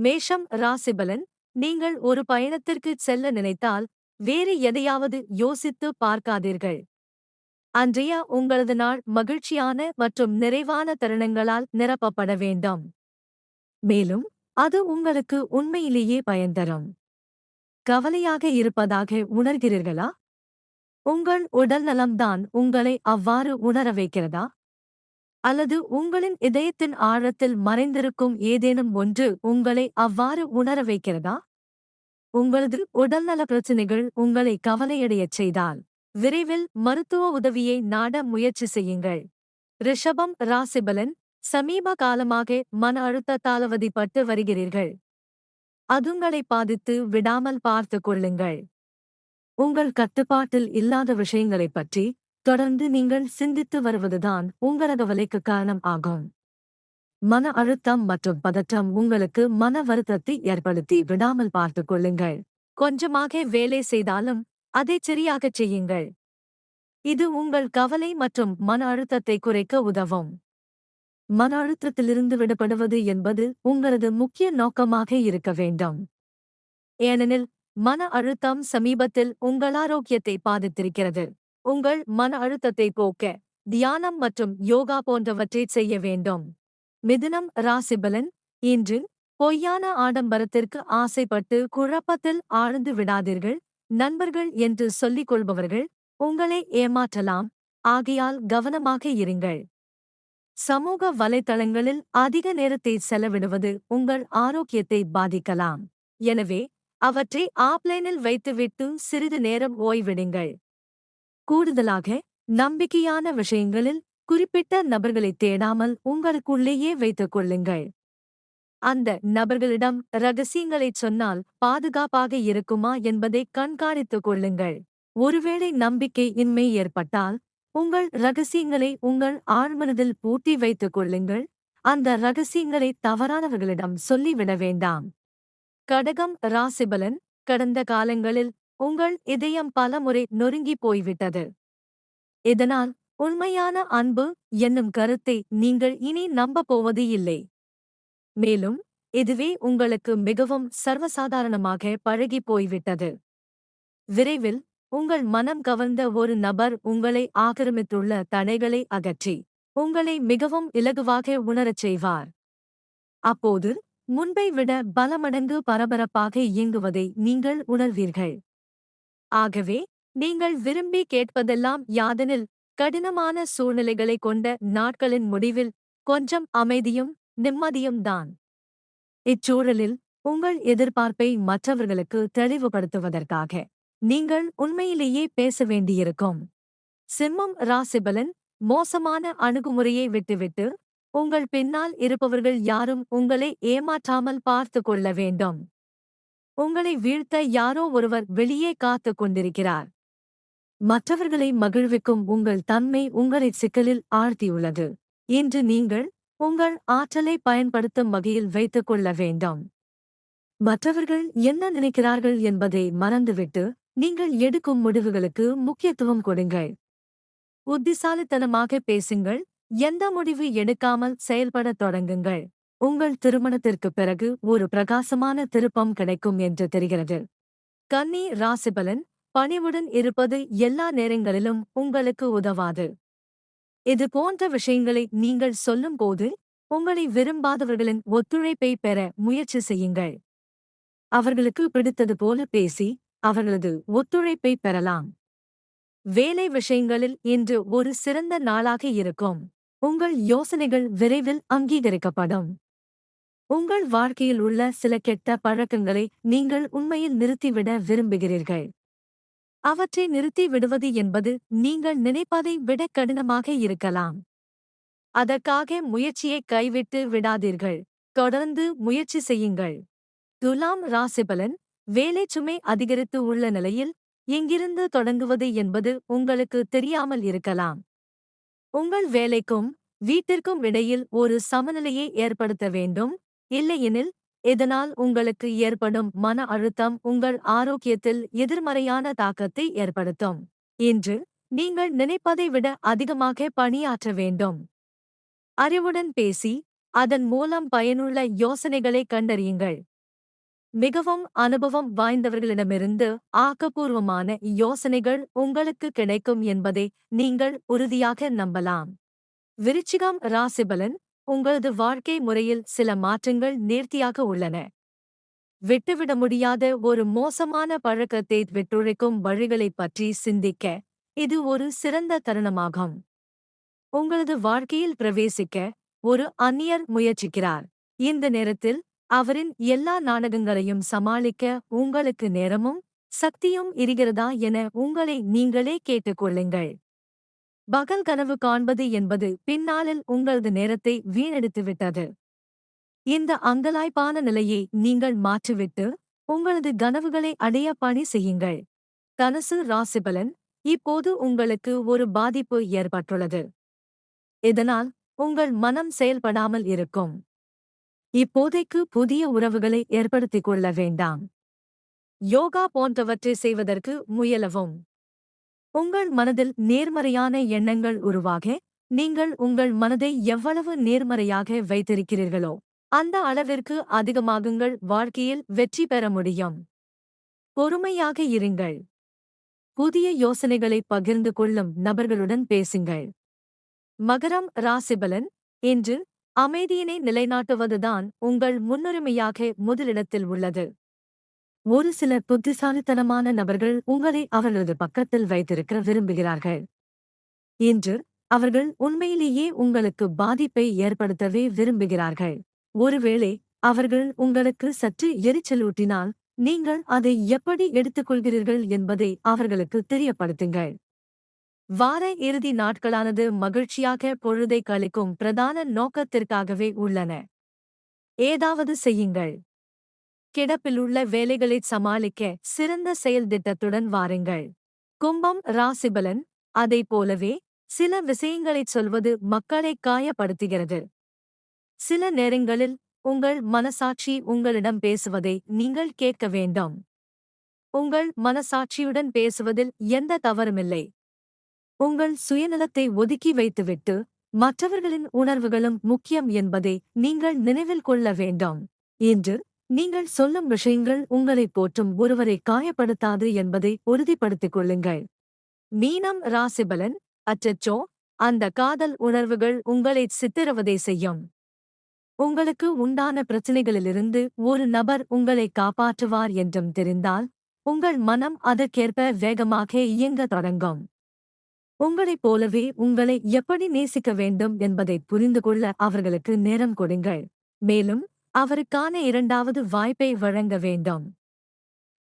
மேஷம் ராசிபலன் நீங்கள் ஒரு பயணத்திற்கு செல்ல நினைத்தால் வேறு எதையாவது யோசித்து பார்க்காதீர்கள். அன்றைய உங்களது நாள் மகிழ்ச்சியான மற்றும் நிறைவான தருணங்களால் நிரப்பப்பட வேண்டும். மேலும் அது உங்களுக்கு உண்மையிலேயே பயன் தரும். கவலையாக இருப்பதாக உணர்கிறீர்களா? உங்கள் உடல் நலம்தான் உங்களை அவ்வாறு உணர வைக்கிறதா? அல்லது உங்களின் இதயத்தின் ஆழத்தில் மறைந்திருக்கும் ஏதேனும் ஒன்று உங்களை அவ்வாறு உணர வைக்கிறதா? உங்களது உடல்நல பிரச்சினைகள் உங்களை கவலையடையச் செய்தால் விரைவில் மருத்துவ உதவியை நாட முயற்சி செய்யுங்கள். ரிஷபம் ராசிபலன் சமீப காலமாக மன அழுத்தத்தால் அவதிப்பட்டு வருகிறீர்கள். அதுங்களை பாதித்து விடாமல் பார்த்து கொள்ளுங்கள். உங்கள் கட்டுப்பாட்டில் இல்லாத விஷயங்களைப் பற்றி தொடர்ந்து நீங்கள் சிந்தித்து வருவதுதான் உங்களது வலைக்கு காரணம் ஆகும். மன அழுத்தம் மற்றும் பதற்றம் உங்களுக்கு மன வருத்தத்தை ஏற்படுத்தி விடாமல் பார்த்துக் கொள்ளுங்கள். கொஞ்சமாக வேலை செய்தாலும் அதை சரியாகச் செய்யுங்கள். இது உங்கள் கவலை மற்றும் மன அழுத்தத்தை குறைக்க உதவும். மன அழுத்தத்திலிருந்து விடப்படுவது என்பது உங்களது முக்கிய நோக்கமாக இருக்க வேண்டும். ஏனெனில் மன அழுத்தம் சமீபத்தில் உங்கள் ஆரோக்கியத்தை பாதித்திருக்கிறது. உங்கள் மன அழுத்தத்தை போக்க தியானம் மற்றும் யோகா போன்றவற்றை செய்ய வேண்டும். மிதுனம் ராசிபலன் இன்று பொய்யான ஆடம்பரத்திற்கு ஆசைப்பட்டு குழப்பத்தில் ஆழ்ந்து விடாதீர்கள். நண்பர்கள் என்று சொல்லிக் கொள்பவர்கள் உங்களை ஏமாற்றலாம். ஆகையால் கவனமாக இருங்கள். சமூக வலைத்தளங்களில் அதிக நேரத்தை செலவிடுவது உங்கள் ஆரோக்கியத்தை பாதிக்கலாம். எனவே அவற்றை ஆப்லைனில் வைத்துவிட்டு சிறிது நேரம் ஓய்விடுங்கள். கூடுதலாக நம்பிக்கையான விஷயங்களில் குறிப்பிட்ட நபர்களை தேடாமல் உங்களுக்குள்ளேயே வைத்துக் கொள்ளுங்கள். அந்த நபர்களிடம் ரகசியங்களைச் சொன்னால் பாதுகாப்பாக இருக்குமா என்பதை கண்காணித்துக் கொள்ளுங்கள். ஒருவேளை நம்பிக்கை இன்மை ஏற்பட்டால் உங்கள் ரகசியங்களை உங்கள் ஆழ்மனதில் பூட்டி வைத்துக் கொள்ளுங்கள். அந்த ரகசியங்களை தவறானவர்களிடம் சொல்லிவிட வேண்டாம். கடகம் ராசிபலன் கடந்த காலங்களில் உங்கள் இதயம் பலமுறை நொறுங்கி போய்விட்டது. இதனால் உண்மையான அன்பு என்னும் கருத்தை நீங்கள் இனி நம்பப் போவது இல்லை. மேலும் இதுவே உங்களுக்கு மிகவும் சர்வசாதாரணமாக பழகிப் போய்விட்டது. விரைவில் உங்கள் மனம் கவர்ந்த ஒரு நபர் உங்களை ஆக்கிரமித்துள்ள தடைகளை அகற்றி உங்களை மிகவும் இலகுவாக உணரச் செய்வார். அப்போது முன்பை விட பலமடங்கு பரபரப்பாக இயங்குவதை நீங்கள் உணர்வீர்கள். ஆகவே நீங்கள் விரும்பி கேட்பதெல்லாம் யாதெனில் கடினமான சூழ்நிலைகளை கொண்ட நாட்களின் முடிவில் கொஞ்சம் அமைதியும் நிம்மதியும் தான். இச்சூழலில் உங்கள் எதிர்பார்ப்பை மற்றவர்களுக்கு தெளிவுபடுத்துவதற்காக நீங்கள் உண்மையிலேயே பேச வேண்டியிருக்கும். சிம்மம் ராசிபலன் மோசமான அணுகுமுறையை விட்டுவிட்டு உங்கள் பின்னால் இருப்பவர்கள் யாரும் உங்களை ஏமாற்றாமல் பார்த்து கொள்ள வேண்டும். உங்களை வீழ்த்த யாரோ ஒருவர் வெளியே காத்து கொண்டிருக்கிறார். மற்றவர்களை மகிழ்விக்கும் உங்கள் தன்மை உங்களை சிக்கலில் ஆழ்த்தியுள்ளது. இன்று நீங்கள் உங்கள் ஆற்றலை பயன்படுத்தும் வகையில் வைத்துக் கொள்ள வேண்டும். மற்றவர்கள் என்ன நினைக்கிறார்கள் என்பதை மறந்துவிட்டு நீங்கள் எடுக்கும் முடிவுகளுக்கு முக்கியத்துவம் கொடுங்கள். புத்திசாலித்தனமாக பேசுங்கள். எந்த முடிவு எடுக்காமல் செயல்படத் தொடங்குங்கள். உங்கள் திருமணத்திற்குப் பிறகு ஒரு பிரகாசமான திருப்பம் கிடைக்கும் என்று தெரிகிறது. கன்னி ராசிபலன் பணிவுடன் இருப்பது எல்லா நேரங்களிலும் உங்களுக்கு உதவாது. இது போன்ற விஷயங்களை நீங்கள் சொல்லும்போது உங்களை விரும்பாதவர்களின் ஒத்துழைப்பை பெற முயற்சி செய்யுங்கள். அவர்களுக்கு பிடித்தது போல பேசி அவர்களது ஒத்துழைப்பை பெறலாம். வேலை விஷயங்களில் இன்று ஒரு சிறந்த நாளாக இருக்கும். உங்கள் யோசனைகள் விரைவில் அங்கீகரிக்கப்படும். உங்கள் வாழ்க்கையில் உள்ள சில கெட்ட பழக்கங்களை நீங்கள் உண்மையில் நிறுத்திவிட விரும்புகிறீர்கள். அவற்றை நிறுத்தி விடுவது என்பது நீங்கள் நினைப்பதை விட கடினமாக இருக்கலாம். அதற்காக முயற்சியை கைவிட்டு விடாதீர்கள். தொடர்ந்து முயற்சி செய்யுங்கள். துலாம் ராசிபலன் வேலை சுமை அதிகரித்து உள்ள நிலையில் எங்கிருந்து தொடங்குவது என்பது உங்களுக்கு தெரியாமல் இருக்கலாம். உங்கள் வேலைக்கும் வீட்டிற்கும் இடையில் ஒரு சமநிலையை ஏற்படுத்த வேண்டும். இல்லையெனில் இதனால் உங்களுக்கு ஏற்படும் மன அழுத்தம் உங்கள் ஆரோக்கியத்தில் எதிர்மறையான தாக்கத்தை ஏற்படுத்தும். இன்று நீங்கள் நினைப்பதை விட அதிகமாக பணியாற்ற வேண்டும். அறிவுடன் பேசி அதன் மூலம் பயனுள்ள யோசனைகளை கண்டறியுங்கள். மிகவும் அனுபவம் வாய்ந்தவர்களிடமிருந்து ஆக்கப்பூர்வமான யோசனைகள் உங்களுக்கு கிடைக்கும் என்பதை நீங்கள் உறுதியாக நம்பலாம். விருச்சிகம் ராசிபலன் உங்களது வாழ்க்கை முறையில் சில மாற்றங்கள் நேர்த்தியாக உள்ளன. விட்டுவிட முடியாத ஒரு மோசமான பழக்கத்தை விட்டுழைக்கும் வழிகளைப் பற்றி சிந்திக்க இது ஒரு சிறந்த தருணமாகும். உங்களது வாழ்க்கையில் பிரவேசிக்க ஒரு அந்நியர் முயற்சிக்கிறார். இந்த நேரத்தில் அவரின் எல்லா நாடகங்களையும் சமாளிக்க உங்களுக்கு நேரமும் சக்தியும் இருக்கிறதா என உங்களை நீங்களே கேட்டுக்கொள்ளுங்கள் பகல் கனவு காண்பது என்பது பின்னாளில் உங்களது நேரத்தை வீணடித்துவிட்டது இந்த அங்கலாய்ப்பான நிலையை நீங்கள் மாற்றிவிட்டு உங்களது கனவுகளை அடைய பணி செய்யுங்கள். தனுசு ராசிபலன் இப்போது உங்களுக்கு ஒரு பாதிப்பு ஏற்பட்டுள்ளது. இதனால் உங்கள் மனம் செயல்படாமல் இருக்கும். இப்போதைக்கு புதிய உறவுகளை ஏற்படுத்திக் கொள்ள வேண்டாம். யோகா போன்றவற்றை செய்வதற்கு முயலவும். உங்கள் மனதில் நேர்மறையான எண்ணங்கள் உருவாக நீங்கள் உங்கள் மனதை எவ்வளவு நேர்மறையாக வைத்திருக்கிறீர்களோ அந்த அளவிற்கு அதிகமாகுங்கள். வாழ்க்கையில் வெற்றி பெற முடியும். பொறுமையாக இருங்கள். புதிய யோசனைகளை பகிர்ந்து கொள்ளும் நபர்களுடன் பேசுங்கள். மகரம் ராசிபலன் இன்று அமைதியினை நிலைநாட்டுவதுதான் உங்கள் முன்னுரிமையாக முதலிடத்தில் உள்ளது. ஒரு சில புத்திசாலித்தனமான நபர்கள் உங்களை அவர்களது பக்கத்தில் வைத்திருக்க விரும்புகிறார்கள். இன்று அவர்கள் உண்மையிலேயே உங்களுக்கு பாதிப்பை ஏற்படுத்தவே விரும்புகிறார்கள். ஒருவேளை அவர்கள் உங்களுக்கு சற்று எரிச்சலூட்டினால் நீங்கள் அதை எப்படி எடுத்துக்கொள்கிறீர்கள் என்பதை அவர்களுக்கு தெரியப்படுத்துங்கள். வார இறுதி நாட்களானது மகிழ்ச்சியாக பொழுதை கழிக்கும் பிரதான நோக்கத்திற்காகவே உள்ளன. ஏதாவது செய்யுங்கள். கிடப்பிலுள்ள வேலைகளைச் சமாளிக்க சிறந்த செயல் திட்டத்துடன் வாருங்கள். கும்பம் ராசிபலன் அதைப் போலவே சில விஷயங்களைச் சொல்வது மக்களை காயப்படுத்துகிறது. சில நேரங்களில் உங்கள் மனசாட்சி உங்களிடம் பேசுவதை நீங்கள் கேட்க வேண்டும். உங்கள் மனசாட்சியுடன் பேசுவதில் எந்த தவறுமில்லை. உங்கள் சுயநலத்தை ஒதுக்கி வைத்துவிட்டு மற்றவர்களின் உணர்வுகளும் முக்கியம் என்பதை நீங்கள் நினைவில் கொள்ள வேண்டும். இன்று நீங்கள் சொல்லும் விஷயங்கள் உங்களை போற்றும் ஒருவரை காயப்படுத்தாது என்பதை உறுதிப்படுத்திக் கொள்ளுங்கள். மீனம் ராசிபலன் அச்சச்சோ அந்த காதல் உணர்வுகள் உங்களை சித்திரவதை செய்யும். உங்களுக்கு உண்டான பிரச்சனைகளிலிருந்து ஒரு நபர் உங்களை காப்பாற்றுவார் என்றும் தெரிந்தால் உங்கள் மனம் அதற்கேற்ப வேகமாக இயங்க தொடங்கும். உங்களைப் போலவே உங்களை எப்படி நேசிக்க வேண்டும் என்பதை புரிந்து கொள்ள அவர்களுக்கு நேரம் கொடுங்கள். மேலும் அவருக்கான இரண்டாவது வாய்ப்பை வழங்க வேண்டும்.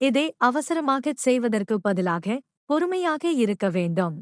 இதை அவசரமாகச் செய்வதற்கு பதிலாக பொறுமையாக இருக்க வேண்டும்.